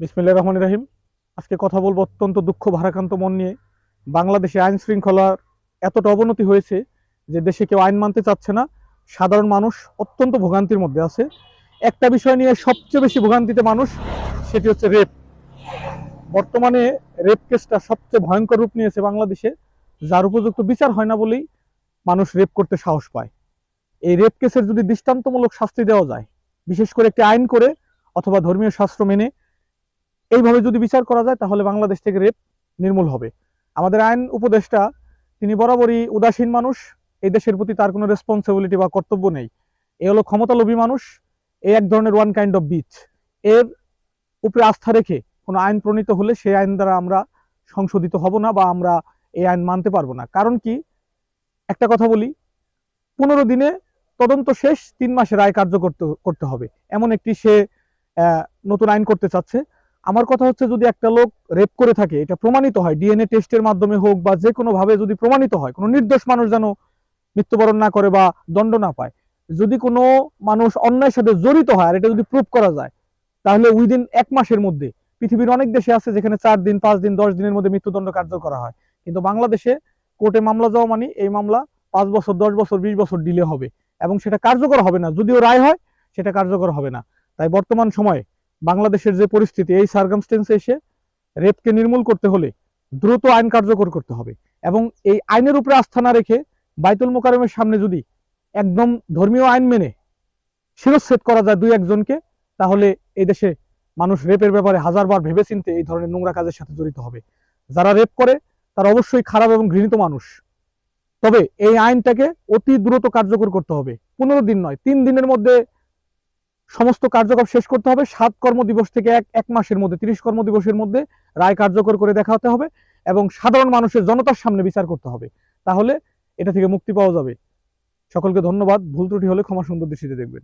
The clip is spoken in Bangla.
বিসমিল্লাহ রহমান রাহিম। আজকে কথা বলব অত্যন্ত দুঃখ ভারাক্রান্ত মন নিয়ে। বাংলাদেশে আইন শৃঙ্খলার এতটা অবনতি হয়েছে যে দেশে কেউ আইন মানতে চাচ্ছে না। সাধারণ মানুষ অত্যন্ত ভোগান্তির মধ্যে আছে। একটা বিষয় নিয়ে সবচেয়ে বেশি ভোগান্তিতে মানুষ, সেটি হচ্ছে রেপ। বর্তমানে রেপ কেসটা সবচেয়ে ভয়ঙ্কর রূপ নিয়েছে বাংলাদেশে, যার উপযুক্ত বিচার হয় না বলেই মানুষ রেপ করতে সাহস পায়। এই রেপ কেসের যদি দৃষ্টান্তমূলক শাস্তি দেওয়া যায়, বিশেষ করে একটি আইন করে অথবা ধর্মীয় শাস্ত্র মেনে এইভাবে যদি বিচার করা যায়, তাহলে বাংলাদেশ থেকে রেপ নির্মূল হবে। আমাদের আইন উপদেষ্টা, তিনি বরাবরই উদাসীন মানুষ। এই দেশের প্রতি তার কোনো রেসপন্সিবিলিটি বা কর্তব্য নেই। এ হলো ক্ষমতালোভী মানুষ। এই এক ধরনের ওয়ান কাইন্ড অফ বিচ এর উপরে আস্থা রেখে কোনো আইন প্রণীত হলে সেই আইন দ্বারা আমরা সংশোধিত হব না বা আমরা এই আইন মানতে পারব না। কারণ কি? একটা কথা বলি, পনেরো দিনে তদন্ত শেষ, তিন মাসে রায় কার্য করতে করতে হবে। এমন একটি সে নতুন আইন করতে চাচ্ছে। আমার কথা হচ্ছে যদি একটা লোক রেপ করে থাকে, এটা প্রমাণিত হয় ডিএনএ টেস্টের মাধ্যমে হোক বা যে কোনো ভাবে যদি প্রমাণিত হয়, কোনো নির্দোষ মানুষ যেন মৃত্যুবরণ না করে বা দণ্ড না পায়, যদি কোনো মানুষ অন্যায়ের সাথে জড়িত হয় আর এটা যদি প্রুভ করা যায়, তাহলে উইদিন এক মাসের মধ্যে পৃথিবীর অনেক দেশে আছে যেখানে চার দিন, পাঁচ দিন, দশ দিনের মধ্যে মৃত্যুদণ্ড কার্যকর করা হয়। কিন্তু বাংলাদেশে কোর্টে মামলা যাওয়া মানে এই মামলা পাঁচ বছর, দশ বছর, বিশ বছর ডিলে হবে এবং সেটা কার্যকর হবে না। যদিও রায় হয়, সেটা কার্যকর হবে না। তাই বর্তমান সময়ে বাংলাদেশের যে পরিস্থিতি, এই সার্কামস্টেন্সে এসে রেপকে নির্মূল করতে হলে দ্রুত আইন কার্যকর করতে হবে। এবং এই আইনের উপরে আস্থা না রেখে বাইতুল মোকারমের সামনে যদি একদম ধর্মীয় আইন মেনে শিরচ্ছেদ করা যায় দুই একজনকে, তাহলে এই দেশে মানুষ রেপের ব্যাপারে হাজারবার ভেবেচিন্তে এই ধরনের নোংরা কাজের সাথে জড়িত হবে। যারা রেপ করে, তারা অবশ্যই খারাপ এবং ঘৃণিত মানুষ। তবে এই আইনটাকে অতি দ্রুত কার্যকর করতে হবে। পনেরো দিন নয়, তিন দিনের মধ্যে সমস্ত কার্যক্রম শেষ করতে হবে। সাত কর্মদিবস থেকে এক এক মাসের মধ্যে, তিরিশ কর্মদিবসের মধ্যে রায় কার্যকর করে দেখাতে হবে এবং সাধারণ মানুষের জনতার সামনে বিচার করতে হবে। তাহলে এটা থেকে মুক্তি পাওয়া যাবে। সকলকে ধন্যবাদ। ভুল ত্রুটি হলে ক্ষমা সুন্দর দৃষ্টিতে দেখবেন।